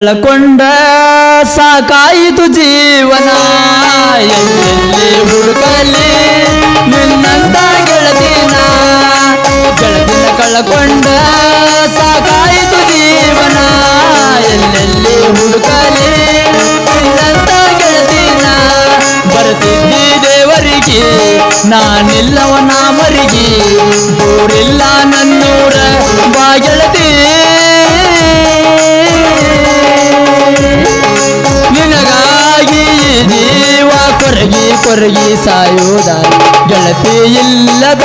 ಕಳಕೊಂಡ ಸಾಕಾಯಿತು ಜೀವನ. ಎಲ್ಲೆಲ್ಲಿ ಹುಡುಕಲಿ ನಿನ್ನಂತ ಗೆಳದಿನ ಗೆಳದಿನ ಕಳಕೊಂಡ ಸಾಕಾಯಿತು ಜೀವನ. ಎಲ್ಲೆಲ್ಲಿ ಹುಡುಕಲಿ? ನಿನ್ನಂತ ಗೆಳದಿನ ಬರ್ತಿದ್ದಿ ದೇವರಿಗೆ ನಾನಿಲ್ಲವನ ಮರಿಗೆ. ಊರಿಲ್ಲ ನನ್ನೂರ ಬಾ ಕೊರಗಿ ಕೊರಗಿ ಸಾಯುವುದ ಗೆಳತಿ ಇಲ್ಲದ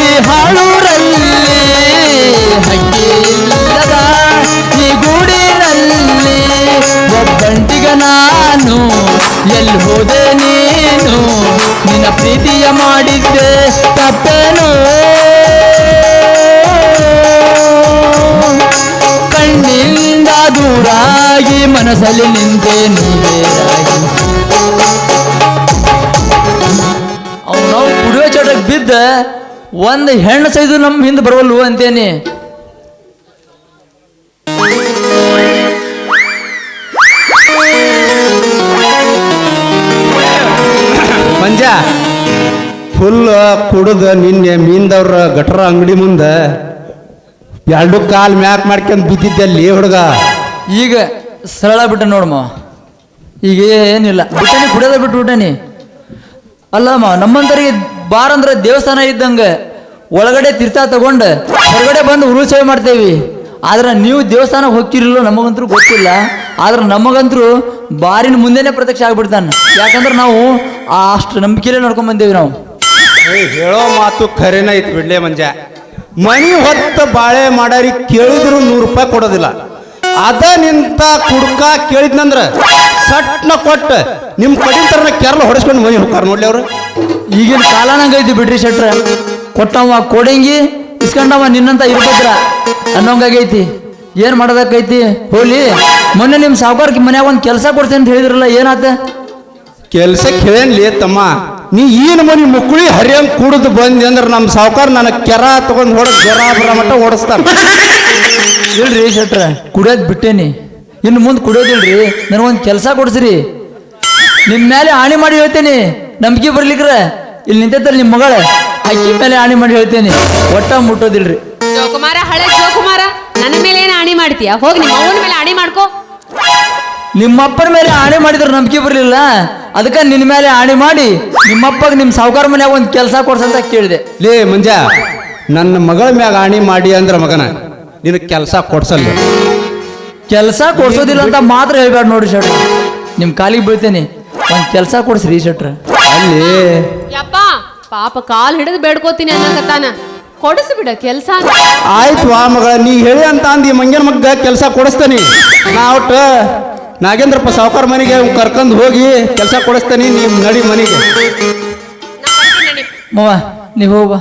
ಈ ಹಾಳೂರಲ್ಲಿ ಹಕ್ಕಿ ಇಲ್ಲದ ಈ ಗೂಡಿನಲ್ಲಿ. ಒಬ್ಬಂಟಿಗ ನಾನು, ಎಲ್ಲಿ ಹೋದೆ ನೀನು? ನಿನ್ನ ಪ್ರೀತಿಯ ಮಾಡಿದ್ದೆ ತಪ್ಪೇನು? ಕಣ್ಣಿಂದ ದೂರಾಗಿ ಮನಸ್ಸಲ್ಲಿ ನಿಂತೆ ನೀವೇರಾಗಿ ಬಿದ್ದ ಒಂದು ಹೆಣ್ಣು ಸೈದು ನಮ್ಮ ಹಿಂದೆ ಬರವಲ್ವು ಅಂತೇನಿ. ಮಂಜ ಫುಲ್ ಕುಡ್ದು ನಿನ್ನೆ ಮೀನ್ದವ್ರ ಗಟ್ರ ಅಂಗಡಿ ಮುಂದೆ ಎರಡು ಕಾಲು ಮ್ಯಾಕ್ ಮಾಡ್ಕೊಂಡು ಬಿದ್ದಿದ್ದೆ ಅಲ್ಲಿ ಹುಡುಗ. ಈಗ ಸರಳ ಬಿಟ್ಟ ನೋಡಮ್ಮ ಈಗ ಏನಿಲ್ಲ. ಬಿಟ್ಟನಿ ಕುಡಿಯೋದ ಬಿಟ್ಟು ಬಿಟ್ಟನಿ ಅಲ್ಲಮ್ಮ ನಮ್ಮಂತರಿಗೆ ಬಾರ್ ಅಂದ್ರೆ ದೇವಸ್ಥಾನ ಇದ್ದಂಗೆ ಒಳಗಡೆ ತೀರ್ಥ ತಗೊಂಡು ಹೊರಗಡೆ ಬಂದು ಉರುಳು ಸೇವೆ ಮಾಡ್ತೇವಿ. ಆದ್ರೆ ನೀವು ದೇವಸ್ಥಾನ ಹೋಗ್ತಿರಲಿಲ್ಲ ನಮಗಂತೂ ಗೊತ್ತಿಲ್ಲ. ಆದ್ರೆ ನಮಗಂತೂ ಬಾರಿನ ಮುಂದೆನೆ ಪ್ರತ್ಯಕ್ಷ ಆಗ್ಬಿಡ್ತಾನೆ. ಯಾಕಂದ್ರೆ ನಾವು ಅಷ್ಟು ನಂಬಿಕೆಲೇ ನೋಡ್ಕೊಂಡ್ ಬಂದೇವಿ ನಾವು. ಹೇಳೋ ಮಾತು ಖರೇನ ಐತಿ ಬಿಡ್ಲೆ ಮಂಜ. ಮನಿ ಹೊತ್ತ ಬಾಳೆ ಮಾಡಾರಿ ಕೇಳಿದ್ರು ನೂರು ರೂಪಾಯಿ ಕೊಡೋದಿಲ್ಲ. ಅದ ನಿಂತ ಕುಡ್ಕ ಕೇಳಿದ್ನಂದ್ರ ಸಟ್ನ ಕೊಟ್ಟ ನಿಮ್ ಕಡಿನ ಥರ ಕೇರಳ ಹೊಡೆಸ್ಕೊಂಡು ಮನೆ ಹೋಗ್ತಾರೆ ನೋಡ್ಲಿ ಅವರು. ಈಗಿನ ಕಾಲನಂಗೈತಿ ಬಿಡ್ರಿ ಶೆಟ್ರ. ಕೊಟ್ಟವ ಕೊಡಂಗಿ ಇಸ್ಕೊಂಡವ ನಿನ್ನಂತ ಇರ್ಬೇಕ್ರ ಅನ್ನೋಂಗಾಗೈತಿ. ಏನು ಮಾಡೋದಕ್ಕೈತಿ? ಹೋಲಿ ಮೊನ್ನೆ ನಿಮ್ಮ ಸಾವುಕಾರಕ್ಕೆ ಮನ್ಯಾಗ ಒಂದು ಕೆಲಸ ಕೊಡ್ತೀನಿ ಅಂತ ಹೇಳಿದ್ರಲ್ಲ ಏನಾತ? ಕೆಲ್ಸ ಹೇಳೇನ್ಲಿ ತಮ್ಮ. ನೀ ಏನು ಮನಿ ಮುಕ್ಕುಳಿ ಹರಿಯಂಗ್ ಕುಡಿದು ಬಂದಿ ಅಂದ್ರೆ ನಮ್ಮ ಸಾವುಕಾರ ನನಗೆ ಕೆರ ತಗೊಂಡು ಹೊಡೆದು ಜ್ವರ ಬರ ಮಟ್ಟ ಓಡಿಸ್ತಾನ ಇಲ್ರಿ ಶೆಟ್ರ ಕುಡಿಯೋದ್ ಬಿಟ್ಟೇನಿ. ಇನ್ನು ಮುಂದೆ ಕುಡಿಯೋದಿಲ್ರಿ. ನನಗೊಂದು ಕೆಲಸ ಕೊಡ್ಸ್ರಿ. ನಿಮ್ ಮೇಲೆ ಆಣಿ ಮಾಡಿ ಹೇಳ್ತೇನೆ. ನಂಬಿಕೆ ಬರ್ಲಿಕ್ರ ಇಲ್ಲಿ ನಿಂತೈತಲ್ಲ ನಿಮ್ ಮಗಳ. ಅಕ್ಕಿ ಮೇಲೆ ಆಣಿ ಮಾಡಿ ಹೇಳ್ತೇನೆ. ಒಟ್ಟ ಮುಟ್ಟೋದಿಲ್ರಿ. ಜೋಕುಮಾರ ಹಳೆ ಜೋಕುಮಾರ ನನ್ನ ಮೇಲೆ ಏನು ಆಣಿ ಮಾಡ್ತೀಯ? ಹೋಗಿ ನಿಮ್ಮ ಅವನ ಮೇಲೆ ಆಣಿ ಮಾಡ್ಕೋ. ನಿಮ್ಮಪ್ಪನ ಮೇಲೆ ಆಣೆ ಮಾಡಿದ್ರೆ ನಂಬಿಕೆ ಬರಲಿಲ್ಲ. ಅದಕ್ಕೆ ನಿನ್ನ ಮೇಲೆ ಆಣೆ ಮಾಡಿ ನಿಮ್ಮಪ್ಪಗೆ ನಿಮ್ಮ ಸಾವುಕಾರ ಮನ್ಯಾಗ ಒಂದು ಕೆಲಸ ಕೊಡ್ಸಂತ ಕೇಳಿದೆ. ಲೇ ಮಂಜ ನನ್ನ ಮಗಳ ಮ್ಯಾಗ ಆಣಿ ಮಾಡಿ ಅಂದ್ರ ಮಗನ ನಿನ್ನ ಕೆಲಸ ಕೊಡ್ಸಲ್ಲ. ಕೆಲಸ ಕೊಡ್ಸೋದಿಲ್ಲ ಅಂತ ಮಾತ್ರ ಹೇಳ್ಬೇಡ ನೋಡಿ ಶೆಟ್ರ. ನಿಮ್ಮ ಕಾಲಿಗೆ ಬೀಳ್ತೇನೆ. ಒಂದು ಕೆಲಸ ಕೊಡ್ಸ್ರಿ ಶೆಟ್ರ. ಅಲ್ಲಿ ಯಪ್ಪ ಪಾಪ ಕಾಲ್ ಹಿಡಿದು ಬೇಡ್ಕೋತೀನಿ ಅನ್ನಕತ್ತಾನ ಕೊಡಿಸಿ ಬಿಡ ಕೆಲ್ಸ ಆಯ್ತು ವಾ ಮಗಳ ನೀ ಹೇಳಿ ಅಂತ ಅಂದಿ ಮಂಗ್ಯನ ಮಗ್ಗ ಕೆಲಸ ಕೊಡಿಸ್ತಾನೆ. ನಾ ಒಟ್ಟು ನಾಗೇಂದ್ರಪ್ಪ ಸಾವುಕಾರ ಮನೆಗೆ ಕರ್ಕೊಂಡು ಹೋಗಿ ಕೆಲಸ ಕೊಡಿಸ್ತಾನೆ ನೀವು ನಡಿ ಮನೆಗೆ. ಮವ ನೀವು ಹೋಗ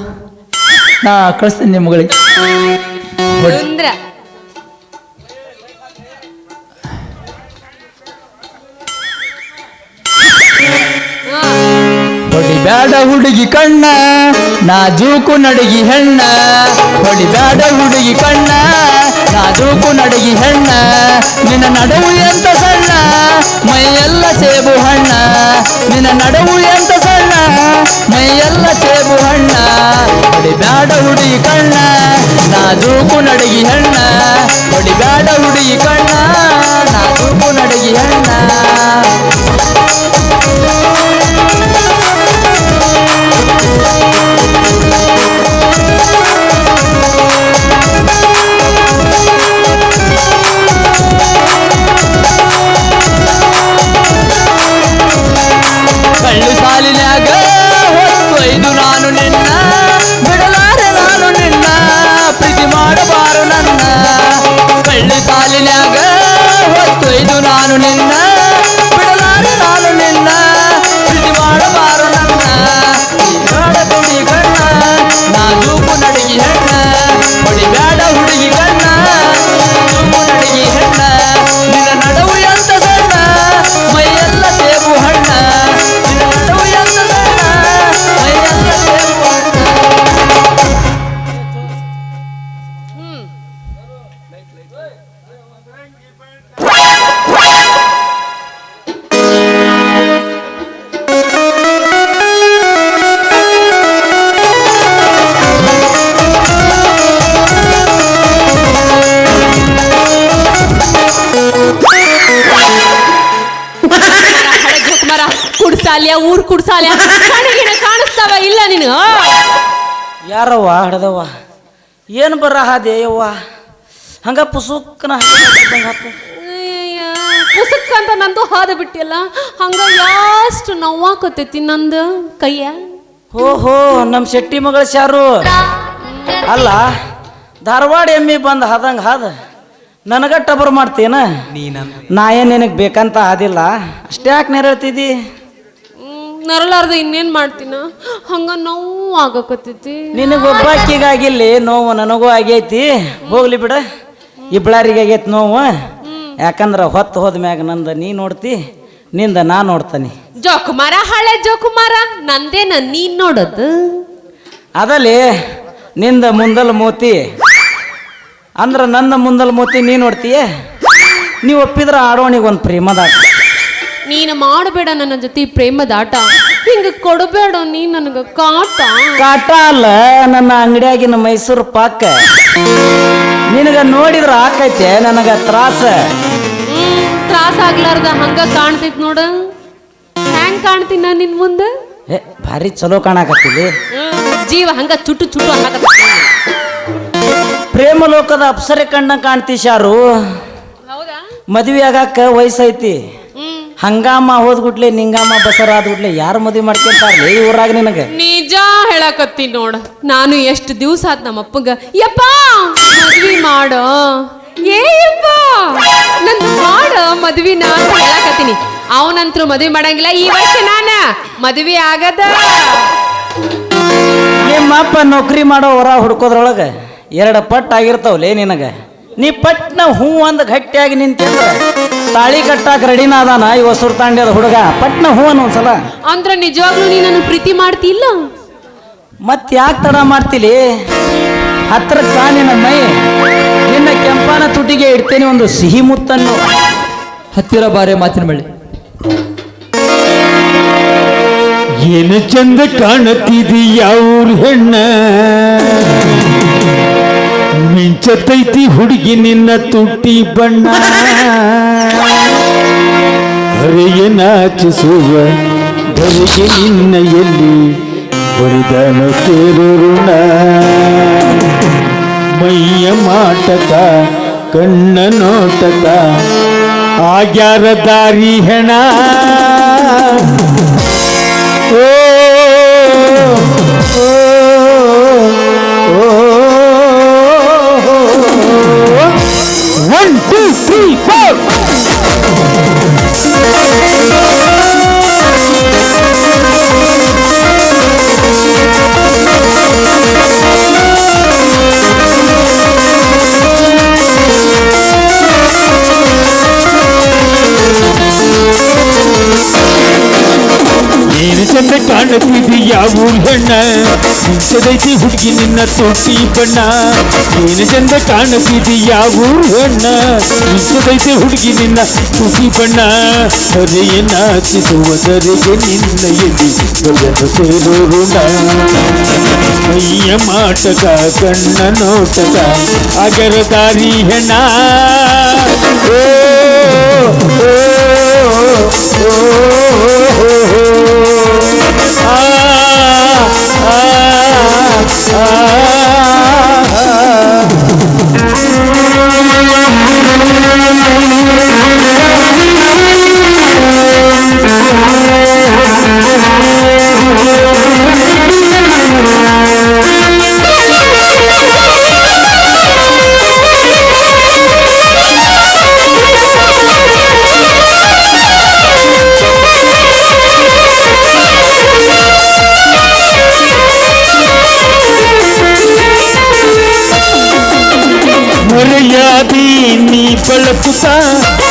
ನಾ ಕಳಿಸ್ತೀನಿ ನಿಮ್ಮ ಮಗಳಿಗೆ. ಬ್ಯಾಡ ಹುಡುಗಿ ಕಣ್ಣ ನಾಜೂಕು ನಡಗಿ ಹೆಣ್ಣ. ಹೊಡಿ ಬ್ಯಾಡ ಹುಡುಗಿ ಕಣ್ಣ ನಾಜೂಕು ನಡಗಿ ಹೆಣ್ಣ. ನಿನ್ನ ನಡವು ಎಂತ ಸಣ್ಣ, ಮೈಯೆಲ್ಲ ಸೇಬು ಹಣ್ಣ. ನಿನ್ನ ನಡವು ಎಂತ ಸಣ್ಣ, ಮೈಯೆಲ್ಲ ಸೇಬು ಹಣ್ಣ. ಹೊಡಿ ಬ್ಯಾಡ ಹುಡುಗಿ ಕಣ್ಣ ನಾಜೂಕು ನಡಗಿ ಹೆಣ್ಣ. ಹೊಡಿ ಬ್ಯಾಡ ಹುಡುಗಿ ಕಣ್ಣ. ಶಾಲ್ಯ ಊರ್ ಕುಡ್ಸಾಲ್ಯ? ಕಣ್ಣಿಗಿನ ಕಾಣಿಸ್ತಾವ ಇಲ್ಲ ನೀನು ಯಾರವ್ವ ಹಡ್ದವ್ವ? ಏನು ಬರ ದೇಯವ್ವ? ಯವ್ವ ಹಂಗ ಪುಸುಕ್ನ ಪುಸುಕ್ ಅಂತ ನಂದು ಹಾದ ಬಿಟ್ಟಿಲ್ಲ. ಹಂಗ ಎಷ್ಟು ನೋವಾಕತೈತಿ ನಂದು ಕೈಯ? ಹೋ ಹೋ ನಮ್ಮ ಶೆಟ್ಟಿ ಮಗಳ ಶಾರು. ಅಲ್ಲ ಧಾರವಾಡ ಎಮ್ಮಿ ಬಂದು ಹಾದಂಗ ಹಾದ. ನನಗ ಟಬರ್ ಮಾಡ್ತೇನ ನಾ ಏನ್ ನಿನಗೆ ಬೇಕಂತ ಆದಿಲ್ಲ. ಅಷ್ಟೇ ಯಾಕೆ ನೆರಳ್ತಿದ್ದಿ? ನರಲಾರ್ದ ಇನ್ನೇನ್ ಮಾಡ್ತೀನ? ಹಂಗ ನೋವು ಆಗಕತ್ತೈತಿ. ನಿನಗೆ ಒಬ್ಬಾಕಿಗಾಗಿಲ್ಲ ನೋವು ನನಗೂ ಆಗೈತಿ. ಹೋಗ್ಲಿ ಬಿಡ. ಇಬ್ಬಳಾರಿಗೆ ಆಗೈತಿ ನೋವು ಯಾಕಂದ್ರ ಹೊತ್ತು ಹೋದ ಮ್ಯಾಗ ನಂದ ನೀ ನೋಡ್ತಿ ನಿಂದ ನಾ ನೋಡ್ತಾನೆ. ಜೋಕುಮಾರ ಹಳೆ ಜೋಕುಮಾರ ನಂದೇನ ನೀನ್ ನೋಡೋದು? ಅದಲ್ಲಿ ನಿಂದ ಮುಂದಲ್ ಮೋತಿ. ಅಂದ್ರೆ ನನ್ನ ಮುಂದಲ್ ಮೋತಿ ನೀನು ನೋಡ್ತೀಯ? ನೀವು ಒಪ್ಪಿದ್ರೆ ಆಡೋಣಿಗೆ ಒಂದು ಪ್ರೇಮದಾಟ. ನೀನು ಮಾಡಬೇಡ ನನ್ನ ಜೊತೆ ಪ್ರೇಮದಾಟ. ಹಿಂಗ ಕೊಡಬೇಡ ನೀ ನನಗ ಕಾಟ. ಕಾಟ ಅಲ್ಲ ನನ್ನ ಅಂಗಡಿಯಾಗಿನ ಮೈಸೂರು ಪಾಕ. ನಿನಗ ನೋಡಿದ್ರ ಆಕೈತೆ ನನಗ ತ್ರಾಸ. ಹ್ಮ್ ತ್ರಾಸ ಆಗ್ಲಾರ್ದ ಹಂಗ ಕಾಣ್ತೈತ್ ನೋಡ. ಹ್ಯಾಂಗ್ ಕಾಣ್ತೀನಿ ನಿನ್ ಮುಂದೆ? ಏ ಭಾರಿ ಚಲೋ ಕಾಣಾಕತ್ತೀವಿ ಜೀವ ಹಂಗ ಚುಟ್ಟು ಚುಟ್ಟು ಅನ್ನಕತ್ತೈತಿ. ಪ್ರೇಮ ಲೋಕದ ಅಪ್ಸರೆ ಕಣ್ಣ ಕಾಣ್ತಿ ಶಾರು ಹೌದಾ? ಮದುವೆ ಆಗಾಕ ವಯಸ್ಸೈತಿ ಹಂಗಾಮ ಹೋದ್ಗುಟ್ಲೆ ನಿಂಗಾಮ ಬಸರ ಆದ್ಗುಟ್ಲೆ ಯಾರು ಮದುವೆ ಮಾಡ್ಕೊಂತಾರ್ಲಿ ಈ ಊರಾಗ ನಿನಗೆ? ನಿಜ ಹೇಳಕತ್ತೀನಿ ನೋಡ. ನಾನು ಎಷ್ಟು ದಿವಸ ಆತ್ ನಮ್ಮ ಅಪ್ಪಗ ಯಪ್ಪ ಮದ್ವಿ ಮಾಡೋ. ಏಯಪ್ಪ ಯಪ್ಪ ನಂದು ಮಾಡ ಮದ್ವಿನ ಅಂತ ಹೇಳಕತ್ತೀನಿ. ಅವನಂತ್ರ ಮದ್ವಿ ಮಾಡಂಗಿಲ್ಲ ಈ ವರ್ಷ ನಾನ ಮದ್ವಿ ಆಗದ. ನಿಮ್ಮಪ್ಪ ನೌಕರಿ ಮಾಡೋ ಹೊರ ಹುಡ್ಕೋದ್ರೊಳಗ ಎರಡು ಪಟ್ ಆಗಿರ್ತಾವಲೇ ನಿನಗೆ? ನೀ ಪಟ್ನ ಹೂ ಅಂದ ಗಟ್ಟಿಯಾಗಿ ನಿಂತಿದ್ರೆ ತಾಳಿ ಕಟ್ಟಾಕ ರೆಡಿನ ಅದಾನ ಈ ಸುರ್ತಾಂಡ್ಯದ ತಾಂಡ್ಯದ ಹುಡುಗ? ಪಟ್ನ ಹೂ ಅನ್ನ ಒಂದ್ಸಲ. ಅಂದ್ರ ನಿಜವಾಗ್ಲೂ ನೀ ನನ್ನ ಪ್ರೀತಿ ಮಾಡ್ತಿಲ್ಲ ಮತ್ ಯಾಕೆ ತಡ ಮಾಡ್ತಿಲಿ? ಹತ್ರ ನಿನ್ನ ಮೈ. ನಿನ್ನ ಕೆಂಪಾನ ತುಟಿಗೆ ಇಡ್ತೇನೆ ಒಂದು ಸಿಹಿ ಮುತ್ತನ್ನು. ಹತ್ತಿರ ಬಾರೆ ಮಾತಿನ ಬಳಿ ಏನು ಚಂದ ಕಾಣತಿದೀಯ ಅವ್ರ ಹೆಣ್ಣ? ಮಿಂಚತೈತಿ ಹುಡುಗಿ ನಿನ್ನ ತುಟ್ಟಿ ಬಣ್ಣ. ಹರೆಯ ನಾಚಿಸುವ ಧರೆಗೆ ನಿನ್ನ ಎಲ್ಲಿ ಬರಿದನ ತೇರುಣ ಮೈಯ ಮಾಟಕ, ಕಣ್ಣ ನೋಟಕ, ಆಗ್ಯಾರ ದಾರಿ ಹೆಣ. ಓ ಊರ್ ಹೆಣ್ಣ ಸಿಂಚದೈತಿ ಹುಡುಗಿ ನಿನ್ನ ತೊಟ್ಟಿ ಬಣ್ಣ ಏನು ಚಂದ ಕಾಣುತ್ತಿದೀಯ ಊರ್ ಹೆಣ್ಣ ಸಿಂಚದೈತಿ ಹುಡುಗಿ ನಿನ್ನ ತುಟಿ ಬಣ್ಣ ಹರೆಯ ನಾಚಿಸುವದರಿಗೆ ನಿನ್ನ ಎದಿ ಬಯಲು ಸೇರೋಣ ಮೈಯ ಮಾಟಕ ಕಣ್ಣ ನೋಟಕ ಅಗರ ದಾರಿ ಓ ಓ, ಓ, ಆ, ಆ.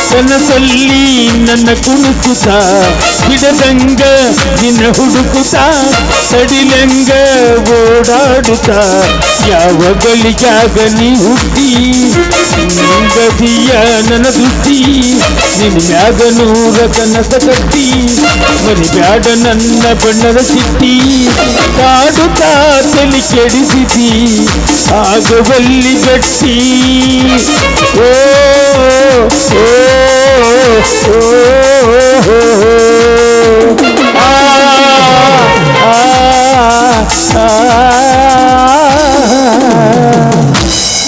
ಕನಸಲ್ಲಿ ನನ್ನ ಕುಣುಕುತ್ತ ಹಿಡದಂಗ ನಿನ್ನ ಸಾ, ಸಡಿಲಂಗ ಓಡಾಡುತ್ತ, ಯಾವ ಗಳಿಗಾಗ ನೀ ಹುಟ್ಟಿ? ಬದಿಯ ನನ್ನ ಸುದ್ದಿ ನಿನ್ನ ಮ್ಯಾಗ ನೂರ ಕನಸ ಕಟ್ಟಿ ಮರಿಬ್ಯಾಡ ನನ್ನ ಬಣ್ಣದ ಸಿಟ್ಟಿ. ಕಾಡುತ್ತಾ ತಲೆ ಕೆಡಿಸಿದಿ ಆಗವಲ್ಲಿ ಗಟ್ಟಿ. ಓ ಓ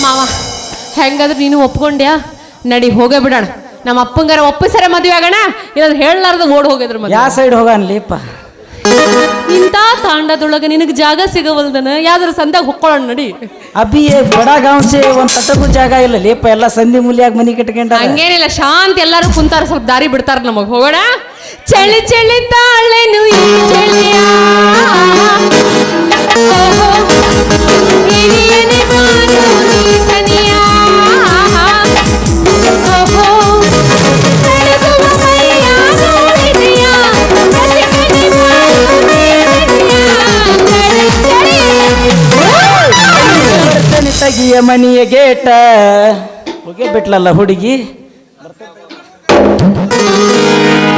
ಮಾವ, ಹೆಂಗಾದ್ರೂ ನೀನು ಒಪ್ಕೊಂಡ್ಯಾ? ನಡಿ, ಹೋಗೇ ಬಿಡೋಣ. ನಮ್ಮ ಅಪ್ಪಂಗಾರ ಒಪ್ಪಿಸರೆ ಮದುವೆ ಆಗೋಣ ಇಲ್ಲ ಹೇಳಲಾರ್ದ ಓಡ್ ಹೋಗಿದ್ರು ಯಾ ಸೈಡ್ ಹೋಗನ್ಲಿಪ್ಪ ಇಂಥ ತಾಂಡದೊಳಗೆ ನಿನಗೆ ಜಾಗ ಸಿಗವಲ್ದನ? ಯಾವ್ದಾರು ಸಂದಾಗ ಹೊಕ್ಕೊಳ್ಳೋಣ ನಡಿ. ಅಭಿ ಬಡ ಗಾಂಸೆ ಒಂದ್ ಜಾಗ ಇಲ್ಲ. ಲೇಪ ಎಲ್ಲ ಸಂಧಿ ಮೂಲಿಯಾಗ ಮನಿ ಕಟ್ಕೊಂಡ ಹಂಗೇನಿಲ್ಲ ಶಾಂತ ಎಲ್ಲಾರು ಕುಂತಾರ ಸ್ವಲ್ಪ ದಾರಿ ಬಿಡ್ತಾರ ನಮಗ್. ಹೋಗೋಣ? ಚಳಿ ಚಳಿ ತಾಳೆನು ಈ ಚಳಿಯ. ಓಹೋ, ಇನಿಯನೆ ಬಾನು ಮನಿಯ ಗೇಟ. ಹೋಗೇ ಬಿಟ್ಲಲ್ಲ ಹುಡುಗಿ?